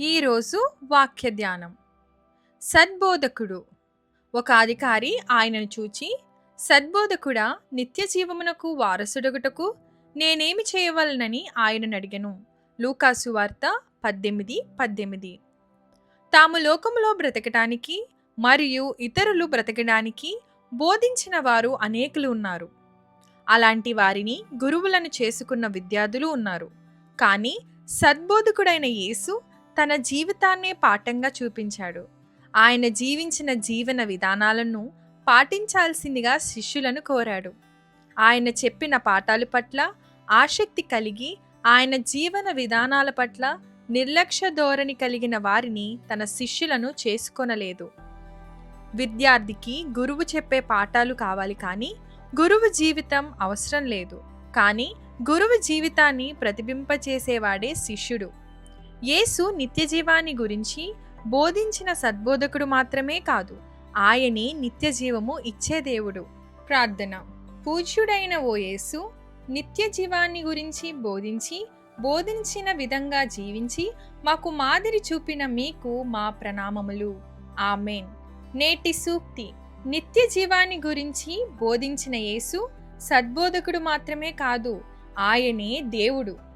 ఈరోజు వాక్య ధ్యానం. సద్బోధకుడు. ఒక అధికారి ఆయనను చూచి సద్బోధకుడా నిత్య జీవమునకు వారసుడగుటకు నేనేమి చేయవలనని ఆయనను అడిగను. లూకాసు వార్త పద్దెనిమిది పద్దెనిమిది. తాము లోకములో బ్రతకటానికి మరియు ఇతరులు బ్రతకడానికి బోధించిన వారు అనేకులు ఉన్నారు. అలాంటి వారిని గురువులను చేసుకున్న విద్యార్థులు ఉన్నారు. కానీ సద్బోధకుడైన యేసు తన జీవితాన్నే పాఠంగా చూపించాడు. ఆయన జీవించిన జీవన విధానాలను పాటించాల్సిందిగా శిష్యులను కోరాడు. ఆయన చెప్పిన పాఠాలు పట్ల ఆసక్తి కలిగి ఆయన జీవన విధానాల పట్ల నిర్లక్ష్య ధోరణి కలిగిన వారిని తన శిష్యులను చేసుకొనలేదు. విద్యార్థికి గురువు చెప్పే పాఠాలు కావాలి కానీ గురువు జీవితం అవసరం లేదు. కానీ గురువు జీవితాన్ని ప్రతిబింపచేసేవాడే శిష్యుడు. యేసు నిత్యజీవాన్ని గురించి బోధించిన సద్బోధకుడు మాత్రమే కాదు ఆయనే నిత్యజీవము ఇచ్చే దేవుడు. ప్రార్థన. పూజ్యుడైన ఓ యేసు నిత్యజీవాన్ని గురించి బోధించి బోధించిన విధంగా జీవించి మాకు మాదిరి చూపిన మీకు మా ప్రణామములు. ఆమెన్. నేటి సూక్తి. నిత్య జీవాన్ని గురించి బోధించిన యేసు సద్బోధకుడు మాత్రమే కాదు ఆయనే దేవుడు.